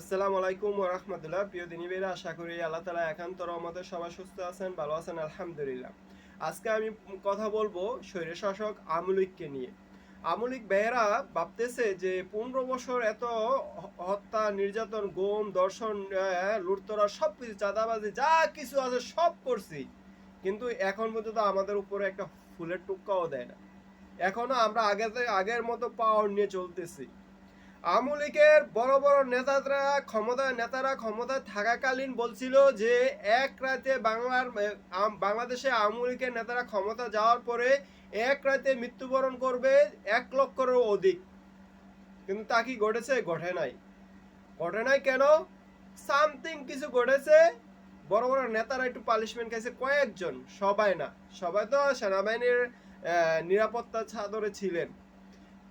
আসসালামু আলাইকুম রাহমাতুল্লাহ। প্রিয় দিনীবেরা আশা করি আল্লাহ তালা একান্ত রহমতে সবাই সুস্থ আছেন, ভালো আছেন, আলহামদুলিল্লাহ। আজকে আমি কথা বলব স্বৈর শাসক আমলিককে নিয়ে। আমলিক বেয়েরা ভাবতেছে যে পনেরো বছর এত হত্যা, নির্যাতন, গোম দর্শন লুটতরা সব কিছু চাঁদাবাজি, যা কিছু আছে সব করছি। কিন্তু এখন পর্যন্ত আমাদের উপরে একটা ফুলের টুক্কাও দেয় না। এখনও আমরা আগে আগের মতো পাওয়ার নিয়ে চলতেছি। আওয়ামী লীগের বড় বড় নেতারা ক্ষমতা নেতারা ক্ষমতায় থাকাকালীন বলছিল যে, এক রাতে বাংলার বাংলাদেশে আওয়ামী লীগের নেতারা ক্ষমতা যাওয়ার পরে এক রাতে মৃত্যুবরণ করবে এক লক্ষেরও অধিক। কিন্তু তা কি ঘটেছে? ঘটে নাই। ঘটে নাই কেন? সামথিং কিছু ঘটেছে। বড় বড় নেতারা একটু পালিশমেন্ট খাইছে, কয়েকজন, সবাই না। সবাই তো সেনাবাহিনীর নিরাপত্তা ছাদরে ছিলেন।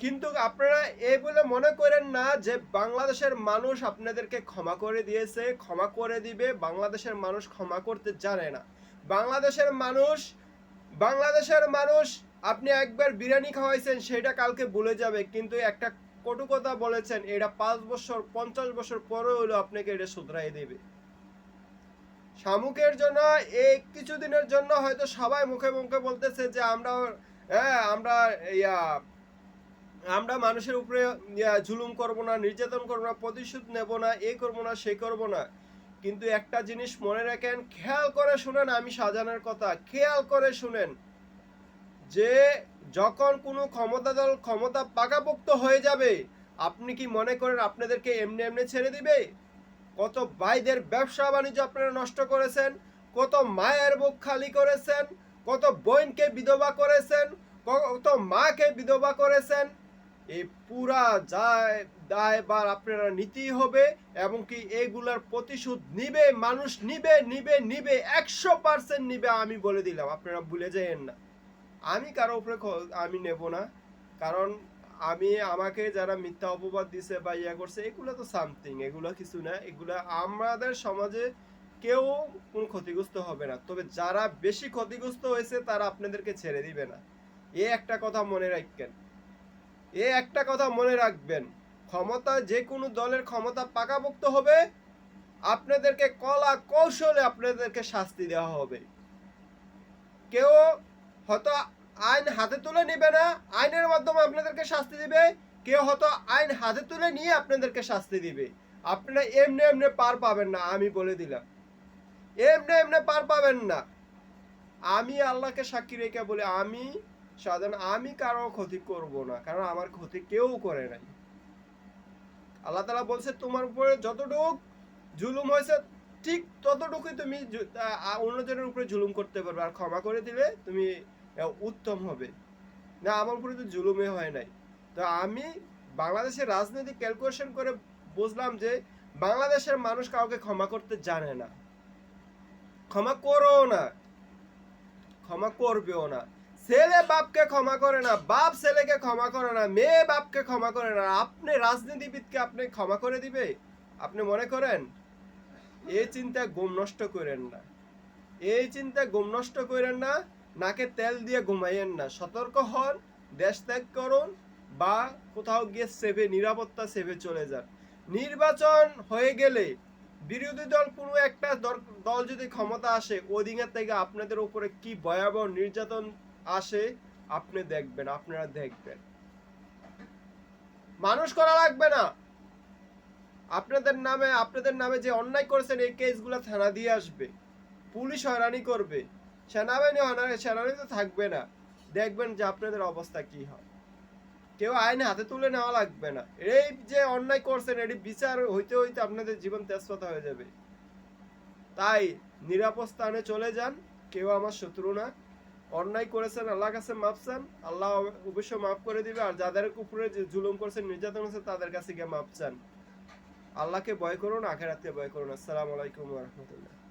কিন্তু আপনারা এই বলে মনে করেন না যে বাংলাদেশের মানুষ আপনাদেরকে ক্ষমা করে দিয়েছে, ক্ষমা করে দিবে, বাংলাদেশের মানুষ ক্ষমা করতে জানে না। বাংলাদেশের মানুষ বাংলাদেশের মানুষ, আপনি একবার বিরিয়ানি খাওয়াইছেন, সেটা কালকে ভুলে যাবে, কিন্তু একটা কটু কথা বলেছেন, এটা পাঁচ বছর, পঞ্চাশ বছর পরে হলো আপনাকে এটা শুধরাই দেবে। শামুকের জন্য এই কিছুদিনের জন্য হয়তো সবাই মুখে মুখে বলতেছে যে আমরা হ্যাঁ আমরা ইয়া আমরা মানুষের উপরে জুলুম করব না, নির্যাতন করব না, প্রতিশোধ নেব না এই করব না, সে করব না। কিন্তু একটা জিনিস মনে রাখেন, খেয়াল করে শুনেন আমি সাজানোর কথা, খেয়াল করে শুনেন যে যখন কোনো ক্ষমতা দল ক্ষমতা পাকাপোক্ত হয়ে যাবে, আপনি কি মনে করেন আপনাদেরকে এমনি এমনি ছেড়ে দিবে? কত ভাইদের ব্যবসা বাণিজ্য আপনারা নষ্ট করেছেন, কত মায়ের বুক খালি করেছেন, কত বোনকে বিধবা করেছেন, কত মাকে বিধবা করেছেন এই পুরা যায় দায়বার আপনারা নিতেই হবে, এবং কি এইগুলার প্রতিশোধ নিবে, মানুষ নিবে নিবে নিবে, একশো পার্সেন্ট নিবে আমি বলে দিলাম, আপনারা ভুলে যাইয়েন না। আমি কারও উপরে আমি নেব না, কারণ আমি, আমাকে যারা মিথ্যা অপবাদ দিছে বা ইয়া করছে, এগুলো তো সামথিং এগুলো কিছু না, এগুলো আমাদের সমাজে কেউ কোনো ক্ষতিগ্রস্ত হবে না, তবে যারা বেশি ক্ষতিগ্রস্ত হয়েছে তারা আপনাদেরকে ছেড়ে দিবে না। এ একটা কথা মনে রাখবেন এ একটা কথা মনে রাখবেন, ক্ষমতা যে কোনো দলের ক্ষমতা পাকাপোক্ত হবে, আপনাদেরকে কলা কৌশলে আপনাদেরকে শাস্তি দেওয়া হবে। কেউ হয়তো আইন হাতে তুলে নেবে না, আইনের মাধ্যমে আপনাদেরকে শাস্তি দিবে, কেউ হয়তো আইন হাতে তুলে নিয়ে আপনাদেরকে শাস্তি দিবে। আপনারা এমনি এমনি পার পাবেন না, আমি বলে দিলাম। এমনি এমনি পার পাবেন না। আমি আল্লাহকে সাক্ষী রেখে বলি, আমি সাধারণ আমি কারও ক্ষতি করব না, কারণ আমার ক্ষতি কেউ করে নাই। আল্লাহ তালা বলছে, তোমার উপরে যতটুক জুলুম হয়েছে, ঠিক ততটুকুই তুমি অন্যজনের উপরে জুলুম করতে পারবে। আর ক্ষমা করে দিলে তুমি উত্তম হবে। না, আমার উপরে তো জুলুমে হয় নাই। তো আমি বাংলাদেশের রাজনৈতিক ক্যালকুলেশন করে বুঝলাম যে, বাংলাদেশের মানুষ কাউকে ক্ষমা করতে জানে না। ক্ষমা করো না। ক্ষমা করবেও না। ছেলে বাপকে ক্ষমা করে না, বাপ ছেলেকে ক্ষমা করে না, মেয়ে বাপকে ক্ষমা করে না। আপনি রাজনীতিবিদকে আপনি ক্ষমা করে দিবে? আপনি মনে করেন? এই চিন্তা গুম নষ্ট করেন না। এই চিন্তা গুম নষ্ট করেন না, নাকে তেল দিয়ে ঘুমাইয়েন না। সতর্ক হন, দেশ ত্যাগ করুন বা কোথাও গিয়ে সেভে, নিরাপত্তা সেভে চলে যান। নির্বাচন হয়ে গেলে বিরোধী দল কোনো একটা দল যদি ক্ষমতা আসে ওদিকের থেকে আপনাদের উপরে কি ভয়াবহ নির্যাতন আসে, আপনি দেখবেন, আপনারা দেখবেন। মানুষ করা লাগবে না। আপনাদের নামে আপনাদের নামে যে অন্যায় করেছেন, এই কেসগুলো থানা দিয়ে আসবে। পুলিশ হয়রানি করবে। সেনাবাহিনী হয়রানি, সেনাবাহিনী তো থাকবে না। দেখবেন যে আপনাদের অবস্থা কি হয়। কেউ আইন হাতে তুলে নেওয়া লাগবে না। এই যে অন্যায় করছেন, এটি বিচার হইতে হইতে আপনাদের জীবন তেজপাতা হয়ে যাবে। তাই নিরাপদ স্থানে চলে যান। কেউ আমার শত্রু না। অন্যায় করেছেন আল্লাহ কাছে মাফ চান, আল্লাহ অবশ্য মাফ করে দিবে, আর যাদের উপরে যে জুলুম করছেন নির্যাতন হচ্ছে তাদের কাছে গিয়ে মাফ চান। আল্লাহকে ভয় করুন আখেরাতকে ভয় করুন। আসসালামু আলাইকুম রহমতুল্লাহ।